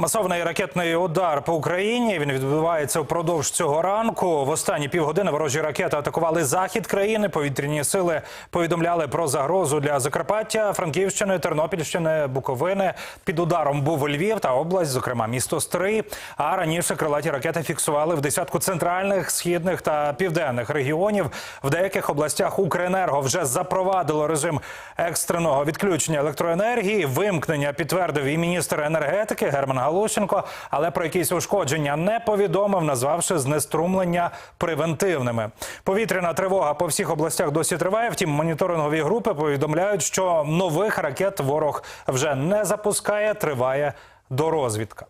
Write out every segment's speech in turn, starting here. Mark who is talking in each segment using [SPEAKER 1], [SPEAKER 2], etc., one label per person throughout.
[SPEAKER 1] Масовний ракетний удар по Україні він відбувається впродовж цього ранку. В останні півгодини ворожі ракети атакували захід країни. Повітряні сили повідомляли про загрозу для Закарпаття, Франківщини, Тернопільщини, Буковини. Під ударом був Львів та область, зокрема місто Стрий. А раніше крилаті ракети фіксували в десятку центральних, східних та південних регіонів. В деяких областях Укренерго вже запровадило режим екстреного відключення електроенергії. Вимкнення підтвердив і міністр енергетики Герман Галущенко, але про якісь ушкодження не повідомив, назвавши знеструмлення превентивними. Повітряна тривога по всіх областях досі триває. Втім, моніторингові групи повідомляють, що нових ракет ворог вже не запускає. Триває дорозвідка.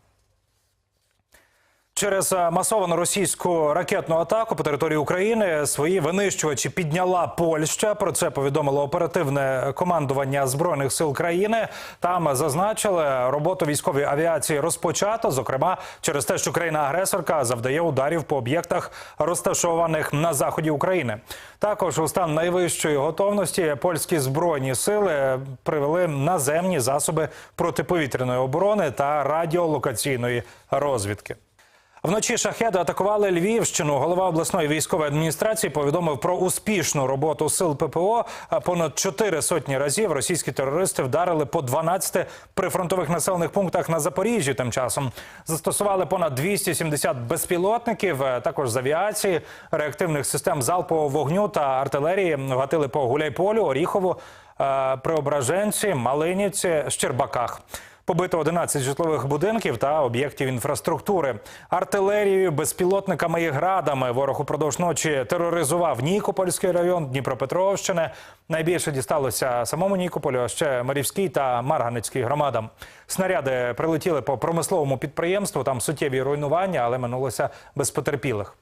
[SPEAKER 1] Через е, масовану російську ракетну атаку по території України свої винищувачі підняла Польща. Про це повідомило оперативне командування збройних сил країни. Там зазначили, роботу військової авіації розпочато, зокрема через те, що країна-агресорка завдає ударів по об'єктах, розташованих на заході України. Також у стан найвищої готовності польські збройні сили привели наземні засоби протиповітряної оборони та радіолокаційної розвідки. Вночі шахеди атакували Львівщину. Голова обласної військової адміністрації повідомив про успішну роботу сил ППО. Понад чотири сотні разів російські терористи вдарили по 12 прифронтових населених пунктах на Запоріжжі. Тим часом застосували понад 270 безпілотників, е, також з авіації, реактивних систем залпового вогню та артилерії. Гатили по Гуляйполю, Оріхову, е, Преображенці, Малинівці, Щербаках. Побито 11 житлових будинків та об'єктів інфраструктури. Артилерією, безпілотниками і градами ворог упродовж ночі тероризував Нікопольський район Дніпропетровщини. Найбільше дісталося самому Нікополю, а ще Марівській та Марганецькій громадам. Снаряди прилетіли по промисловому підприємству. Там суттєві руйнування, але минулося без потерпілих.